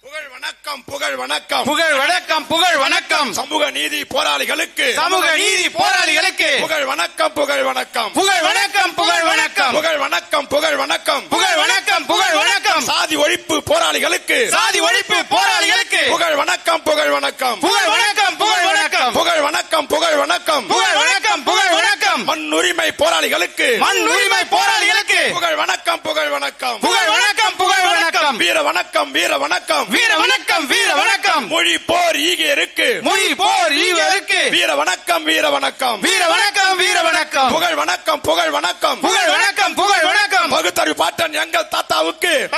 புகழ் வணக்கம் புகழ் வணக்கம். புகழ் வணக்கம் புகழ் வணக்கம். சமூக நீதி போராளிகளுக்கு. சமூக நீதி போராளிகளுக்கு. புகழ் வணக்கம் புகழ் வணக்கம். புகழ் வணக்கம் புகழ் வணக்கம். புகழ் வணக்கம் புகழ் வணக்கம். புகழ் வணக்கம் புகழ் வணக்கம். சாதி ஒழிப்பு போராளிகளுக்கு. சாதி ஒழிப்பு போராளிகளுக்கு. புகழ் வணக்கம் புகழ் வணக்கம். புகழ் வணக்கம். மண் உரிமை போராளிகளுக்கு. மண் உரிமை போராளிகளுக்கு. புகழ் வணக்கம் புகழ் வணக்கம். புகழ் வணக்கம் புகழ் வணக்கம். வீர வணக்கம் வீர வணக்கம். வீர வணக்கம் வீர வணக்கம். மொழி போர் ஈகியருக்கு மொழி போர் ஈவருக்கு வீர வணக்கம் வீர வணக்கம். வீர வணக்கம் வீர வணக்கம். புகழ் வணக்கம் புகழ் வணக்கம். புகழ் வணக்கம் புகழ் வணக்கம். பகுத்தறிவு பாட்டன் எங்கள் தாத்தாவுக்கு.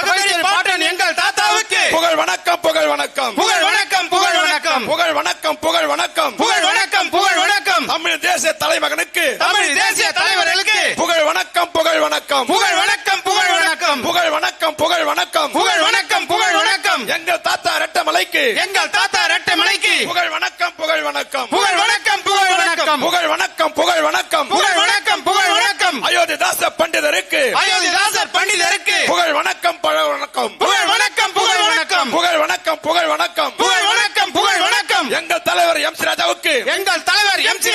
பாட்டன் எங்கள் தாத்தாவுக்கு. புகழ் வணக்கம் புகழ் வணக்கம். புகழ் வணக்கம் புகழ் வணக்கம். புகழ் வணக்கம் புகழ் வணக்கம். புகழ் வணக்கம் புகழ் வணக்கம். தமிழ் தேசிய தலைமகனுக்கு தமிழ் தேசிய தலைவர்களுக்கு புகழ் வணக்கம் புகழ் வணக்கம் புகழ் வணக்கம் புகழ் வணக்கம் புகழ் வணக்கம் புகழ் வணக்கம் புகழ் வணக்கம் புகழ் வணக்கம் எங்கள் தாத்தா ரெட்டமலைக்கு எங்கள் தாத்தா ரெட்டை மலைக்கு புகழ் வணக்கம் புகழ் வணக்கம் புகழ் வணக்கம் புகழ் வணக்கம் புகழ் வணக்கம் புகழ் வணக்கம் புகழ் வணக்கம் புகழ் வணக்கம் அயோத்திதாச பண்டிதருக்கு அயோத்திதாசர் பண்டிதருக்கு புகழ் வணக்கம் புகழ் வணக்கம் புகழ் வணக்கம் புகழ் வணக்கம் புகழ் வணக்கம் புகழ் வணக்கம் புகழ் வணக்கம் புகழ் வணக்கம் எங்கள் தலைவர் எம் சி ராஜாவுக்கு எங்கள் தலைவர் எம் சி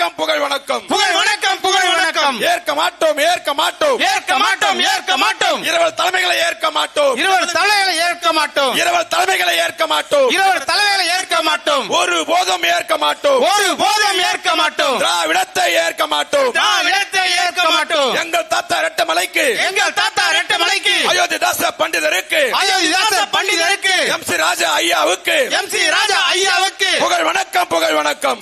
வணக்கம் புகழ் வணக்கம் புகழ் வணக்கம் புகழ் வணக்கம் ஏற்க மாட்டோம் ஏற்க மாட்டோம் ஏற்க மாட்டோம் ஏற்க மாட்டோம் இருவர் தலைமைகளை ஏற்க மாட்டோம் இருவர் தலைவர்களை ஏற்க மாட்டோம் இருவர் தலைமைகளை ஏற்க மாட்டோம் இருவர் தலைவர்களை ஏற்க மாட்டோம் ஒரு போதும் ஏற்க மாட்டோம் ஒரு போதும் ஏற்க மாட்டோம் திராவிடத்தை ஏற்க மாட்டோம் திராவிடத்தை ஏற்க மாட்டோம் எங்கள் தாத்தா ரெட்டமலைக்கு எங்கள் தாத்தா ரெட்டை மலைக்கு அயோத்திதாச பண்டிதருக்கு அயோத்திதாச பண்டிதருக்கு எம் சி ராஜா ஐயாவுக்கு எம் சி ராஜா ஐயாவுக்கு புகழ் வணக்கம் புகழ் வணக்கம்